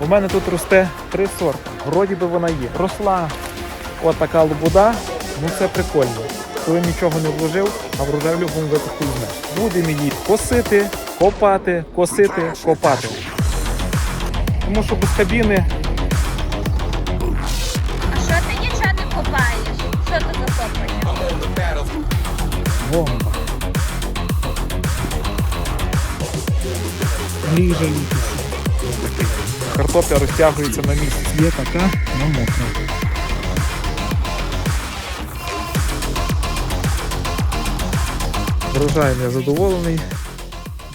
У мене тут росте три сорти. Вроді би вона є. Росла от така лобуда, ну це прикольно. Коли нічого не вложив, а врожай в будь-якому випадку візьмеш. Будемо її косити, копати, косити, копати. Тому що без кабіни А що ти нічого не копаєш? Що це за копання? бомба. Картопля розтягується на місяць. Є така, але мокра. Врожаєм я задоволений.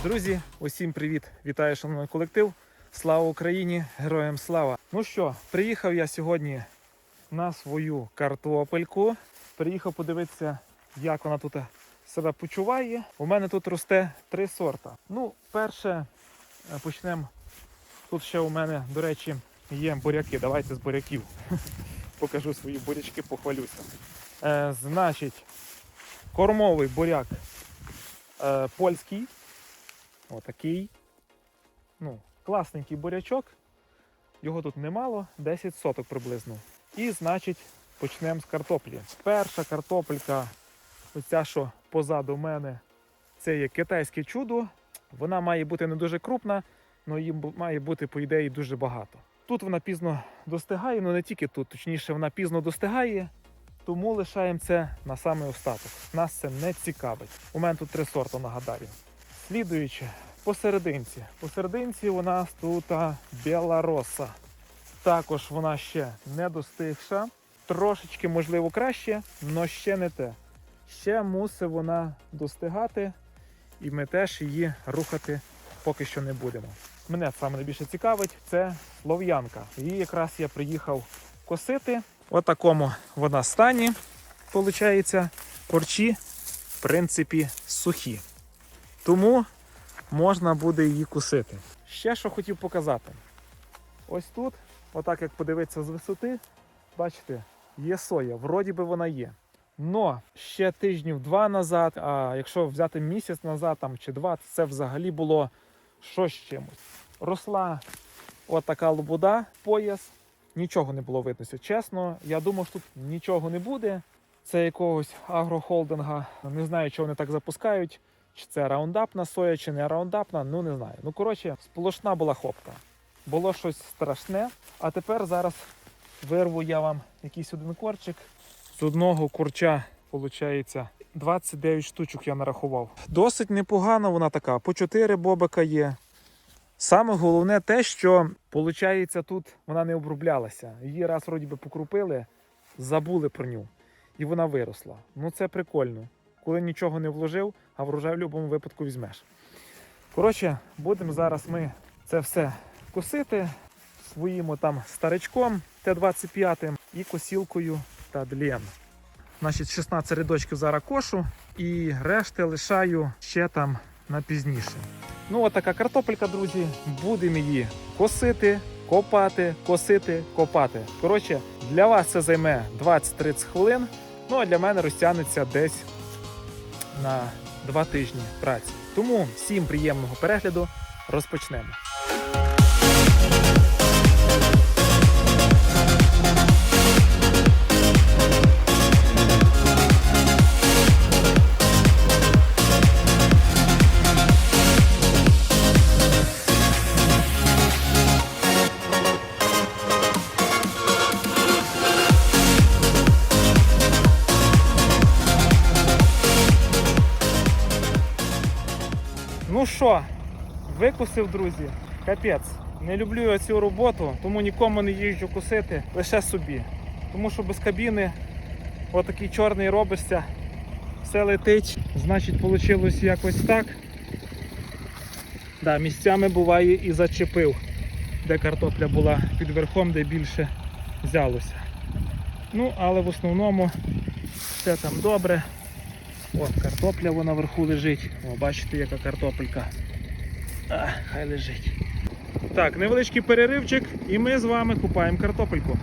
Друзі, усім привіт! Вітаю, шановний колектив. Слава Україні! Героям слава! Ну що, приїхав я сьогодні на свою картопельку. Приїхав подивитися, як вона тут себе почуває. У мене тут росте три сорта. Ну, перше, е, почнемо. Тут ще у мене, до речі, є буряки. Давайте з буряків. Покажу свої бурячки, похвалюся. Е, значить, кормовий буряк е, польський. Отакий. Ну, класненький бурячок. Його тут немало, 10 соток приблизно. І, значить, почнемо з картоплі. Перша картопелька, оця, що позаду мене, це є китайське чудо. Вона має бути не дуже крупна, її бу- має бути, по ідеї, дуже багато. Тут вона пізно достигає, ну не тільки тут, точніше, вона пізно достигає, тому лишаємо це на самий остаток. Нас це не цікавить. У мене тут три сорти, нагадаю. Слідуючи, посерединці. Посерединці у нас тут а, біла роса. Також вона ще не достигша. Трошечки, можливо, краще, але ще не те. Ще мусить вона достигати, і ми теж її рухати поки що не будемо. Мене саме найбільше цікавить це слов'янка. Її якраз я приїхав косити. В такому вона стані. Получається, корчі, в принципі, сухі. Тому можна буде її кусити. Ще що хотів показати. Ось тут, отак як подивитися з висоти, бачите, є соя, вроді би вона є. Но ще тижнів два назад, а якщо взяти місяць назад там, чи два, це взагалі було що з чимось. Росла от така лобуда, пояс, нічого не було видно. Чесно, я думав, що тут нічого не буде. Це якогось агрохолдинга. Не знаю, чого вони так запускають. Чи це раундапна соя, чи не раундапна, ну не знаю. Ну, коротше, сполошна була хопка. Було щось страшне. А тепер зараз вирву я вам якийсь один корчик. З одного курча, виходить, 29 штучок я нарахував. Досить непогана вона така, по 4 бобика є. Саме головне те, що виходить, тут вона не оброблялася. Її раз вроді би покрупили, забули про ню. І вона виросла. Ну це прикольно. Коли нічого не вложив, а врожай в будь-якому випадку візьмеш. Коротше, будемо зараз ми це все косити своїм там старичком Т-25 і косілкою та длєм. Значить, 16 рядочків зараз кошу і решти лишаю ще там на пізніше. Ну, от така картопелька, друзі. Будемо її косити, копати, косити, копати. Коротше, для вас це займе 20-30 хвилин. Ну а для мене розтягнеться десь на 2 тижні праці. Тому всім приємного перегляду. Розпочнемо. Що, викусив, друзі, капець. Не люблю я цю роботу, тому нікому не їжджу кусити, лише собі. Тому що без кабіни отакий чорний робишся, все летить. Значить, вийшло якось так. Да, місцями буває і зачепив, де картопля була під верхом, де більше взялося. Ну, але в основному все там добре. От картопля вона вверху лежить. О, бачите, яка картопелька. А, хай лежить. Так, невеличкий переривчик, і ми з вами купаємо картопельку.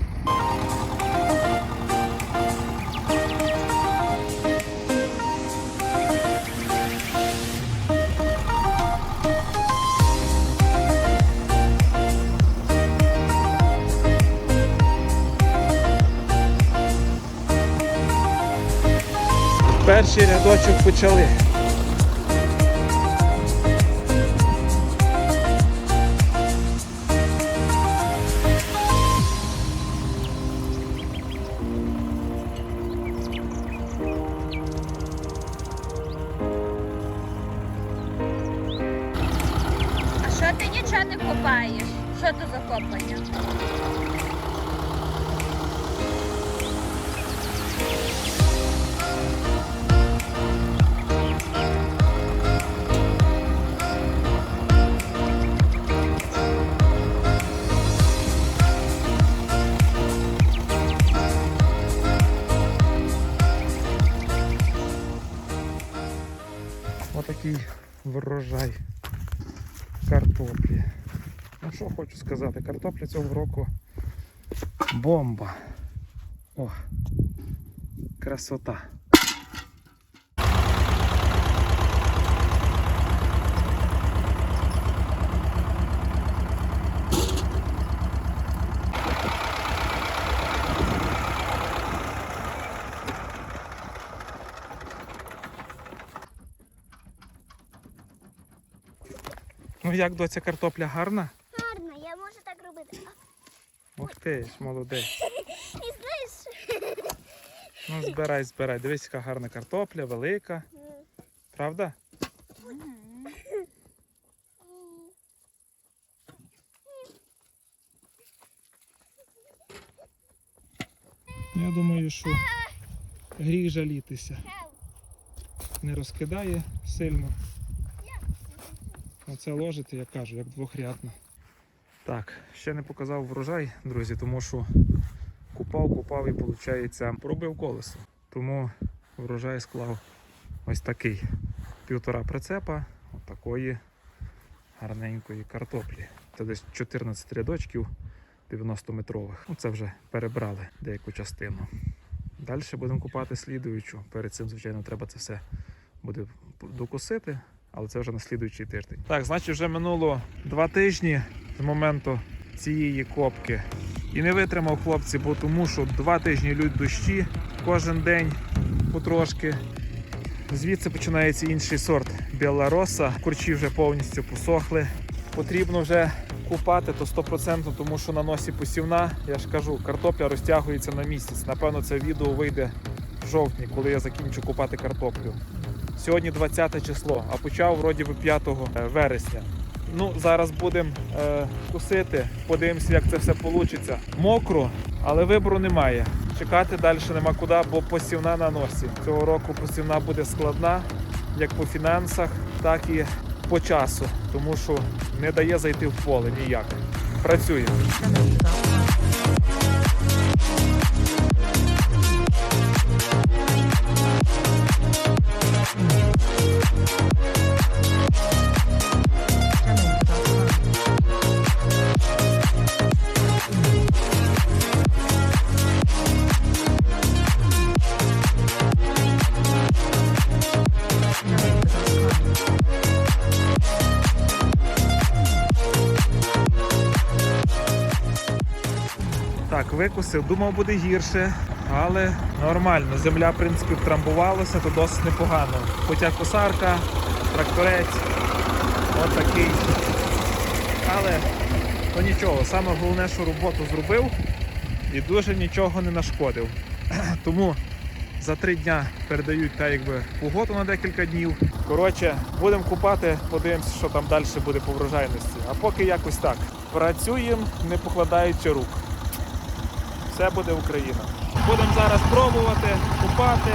Перший рядочок почали. Врожай картоплі. Ну що хочу сказати, картопля цього року бомба. О, красота. Ну як доця картопля гарна? Гарно, я можу так робити. Ух ти ж, молодець. І знаєш, Ну збирай, збирай. Дивись, яка гарна картопля, велика. Правда? Я думаю, що гріх жалітися. Не розкидає сильно. Оце ложити, я кажу, як двохрядно. Так, ще не показав врожай, друзі, тому що купав, купав і виходить, пробив колесо. Тому врожай склав ось такий. Півтора прицепа отакої гарненької картоплі. Це десь 14 рядочків 90-метрових. Ну, це вже перебрали деяку частину. Далі будемо купати слідуючу. Перед цим, звичайно, треба це все буде докусити, але це вже на слідуючий тиждень. Так, значить, вже минуло два тижні з моменту цієї копки. І не витримав хлопці, бо тому що два тижні лють дощі кожен день потрошки. Звідси починається інший сорт Білороса. Курчі вже повністю посохли. Потрібно вже купати то 100%, тому що на носі посівна. Я ж кажу, картопля розтягується на місяць. Напевно, це відео вийде в жовтні, коли я закінчу купати картоплю. Сьогодні 20 число, а почав вроді би 5 вересня. Ну, зараз будемо е, кусити, подивимося, як це все вийде. Мокро, але вибору немає. Чекати далі нема куди, бо посівна на носі. Цього року посівна буде складна, як по фінансах, так і по часу, тому що не дає зайти в поле ніяк. Працюємо. Викусив, думав буде гірше, але нормально. Земля, в принципі, втрамбувалася, то досить непогано. Хоча косарка, тракторець, отакий. Але то нічого, саме головне, що роботу зробив і дуже нічого не нашкодив. Тому за три дня передають та якби погоду на декілька днів. Коротше, будемо купати, подивимося, що там далі буде по врожайності. А поки якось так. Працюємо, не покладаючи рук. Все буде Україна. Будемо зараз пробувати, купати.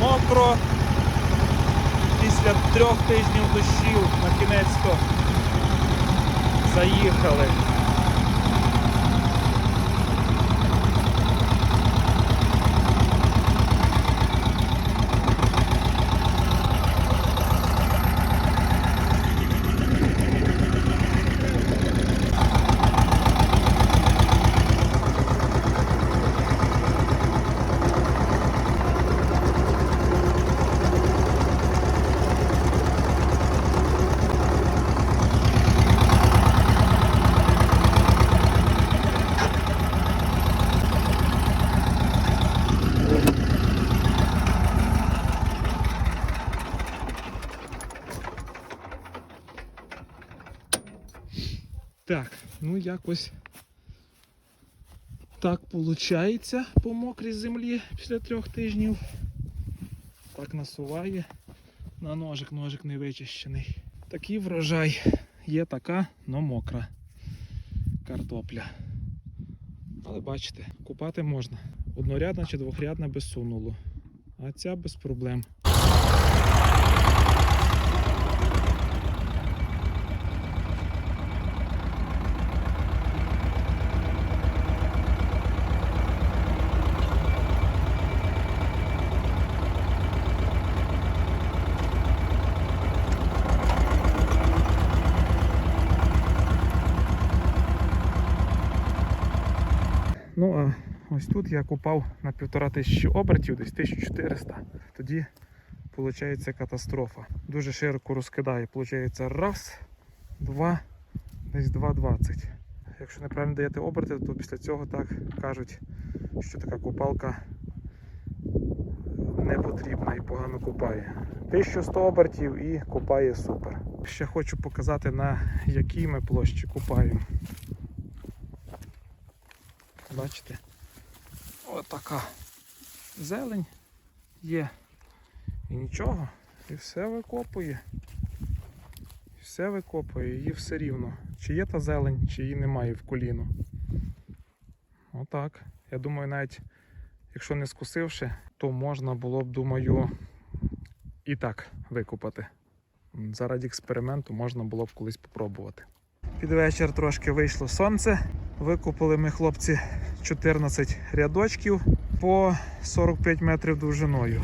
Мокро. Після трьох тижнів дощів на кінець-то заїхали. Якось так виходить по мокрій землі після трьох тижнів. Так насуває на ножик, ножик не вичищений. Такий врожай. Є така, но мокра картопля. Але бачите, купати можна. Однорядна чи двохрядна без сунулу. А ця без проблем. Ну а ось тут я купав на півтора тисячі обертів, десь 1400. Тоді виходить катастрофа. Дуже широко розкидає. Получається раз, два, десь 2,20. Якщо неправильно даєте оберти, то після цього так кажуть, що така купалка не потрібна і погано купає. 1100 обертів і купає супер. Ще хочу показати на якій ми площі купаємо. Бачите? Отака зелень є. І нічого. І все викопує. І все викопує, її все рівно. Чи є та зелень, чи її немає в коліно. Отак. Я думаю, навіть якщо не скусивши, то можна було б, думаю, і так викопати. Заради експерименту можна було б колись попробувати. Під вечір трошки вийшло сонце. Викупили ми хлопці 14 рядочків по 45 метрів довжиною.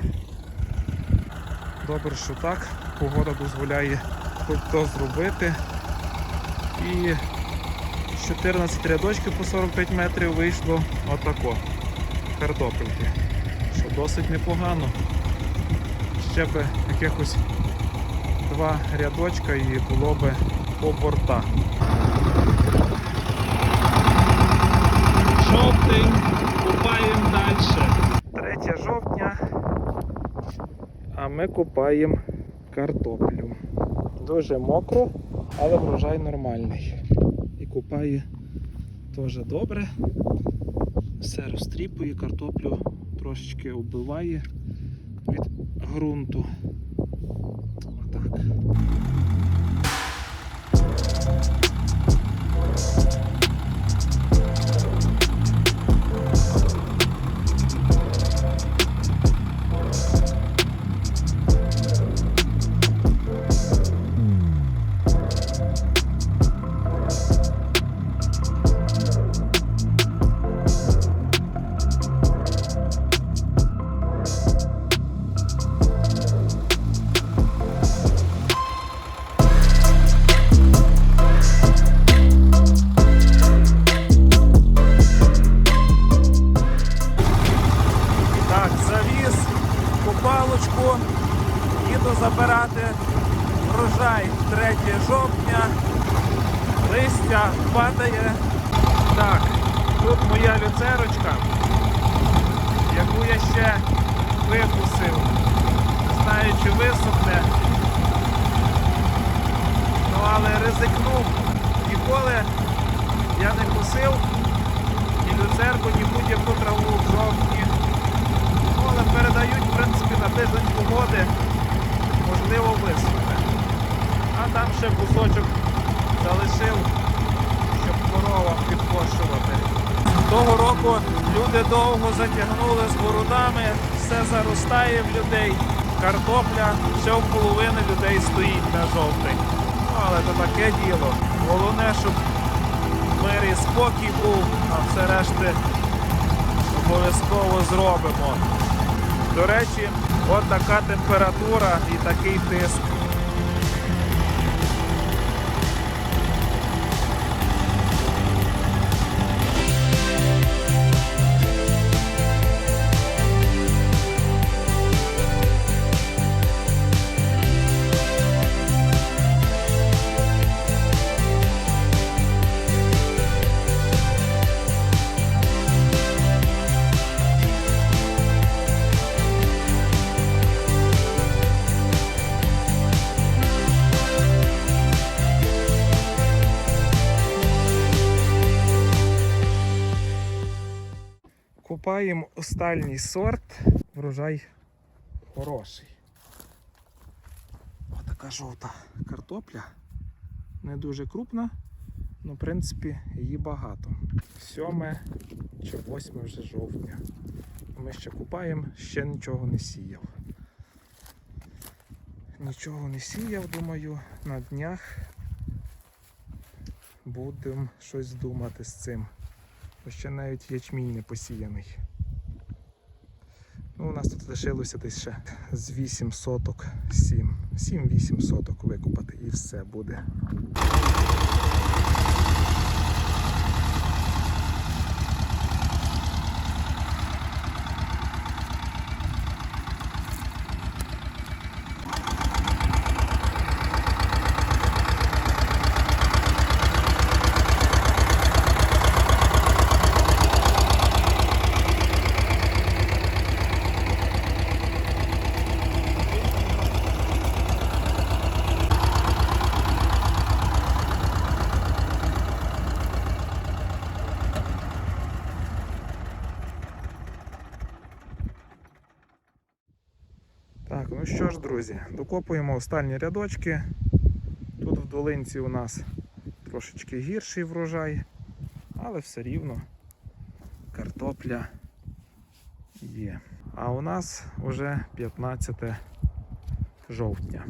Добре, що так. Погода дозволяє хоч то зробити. І 14 рядочків по 45 метрів вийшло отако. Картопельки. Що досить непогано. Ще би якихось два рядочка і було би по бортах. Жовтень, купаємо далі. 3 жовтня, а ми купаємо картоплю. Дуже мокро, але врожай нормальний. І купає теж добре. Все розтріпує, картоплю трошечки вбиває від ґрунту. Отак. Тут моя люцерочка, яку я ще викусив. Не знаю, чи висохне. Ну, але ризикнув. Ніколи я не кусив ні люцерку, ні будь-яку траву в жовтні. Ну, але передають, в принципі, на тиждень погоди, можливо, висохне. А там ще кусочок залишив, щоб коровам підкошувати. Того року люди довго затягнули з городами, все заростає в людей, картопля, ще в половини людей стоїть на жовтень. Ну, але то таке діло. Головне, щоб мир і спокій був, а все решти обов'язково зробимо. До речі, от така температура і такий тиск. Купаємо остальний сорт. Врожай хороший. Отака жовта картопля. Не дуже крупна, але в принципі її багато. 7 чи 8 вже жовтня. Ми ще купаємо, ще нічого не сіяв. Нічого не сіяв, думаю, на днях будемо щось думати з цим. Ще навіть ячмінь не посіяний. Ну, у нас тут лишилося десь ще з 8 соток, 7, 7-8 соток викупати і все буде. Так, ну що ж, друзі, докопуємо останні рядочки. Тут в долинці у нас трошечки гірший врожай, але все рівно картопля є. А у нас вже 15 жовтня.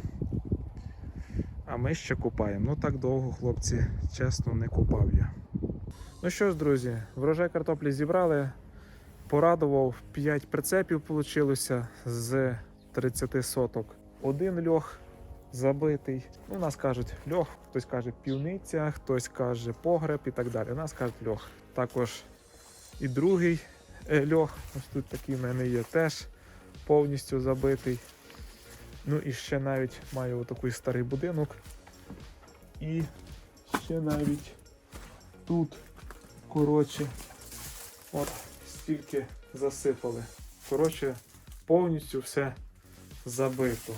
А ми ще купаємо. Ну так довго, хлопці, чесно, не купав я. Ну що ж, друзі, врожай картоплі зібрали. Порадував 5 прицепів вийшло з 30 соток. Один льох забитий. У нас кажуть льох, хтось каже півниця, хтось каже погреб і так далі. У нас кажуть льох. Також і другий е, льох, ось тут такий в мене є, теж повністю забитий. Ну і ще навіть маю отакий старий будинок. І ще навіть тут, коротше, от стільки засипали. Коротше, повністю все забито.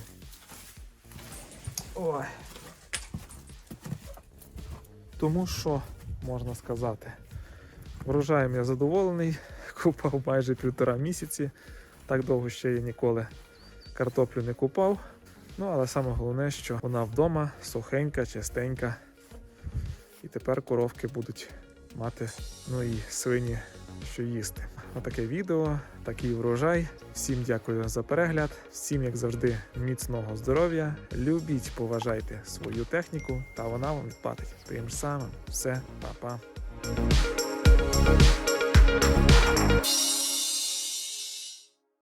Ой. Тому що можна сказати, врожаєм я задоволений, купав майже півтора місяці. Так довго ще я ніколи картоплю не купав. Ну, але саме головне, що вона вдома сухенька, чистенька. І тепер коровки будуть мати, ну і свині, що їсти. Отаке відео, такий врожай. Всім дякую за перегляд. Всім, як завжди, міцного здоров'я. Любіть, поважайте свою техніку, та вона вам відплатить. Тим самим. Все, па-па.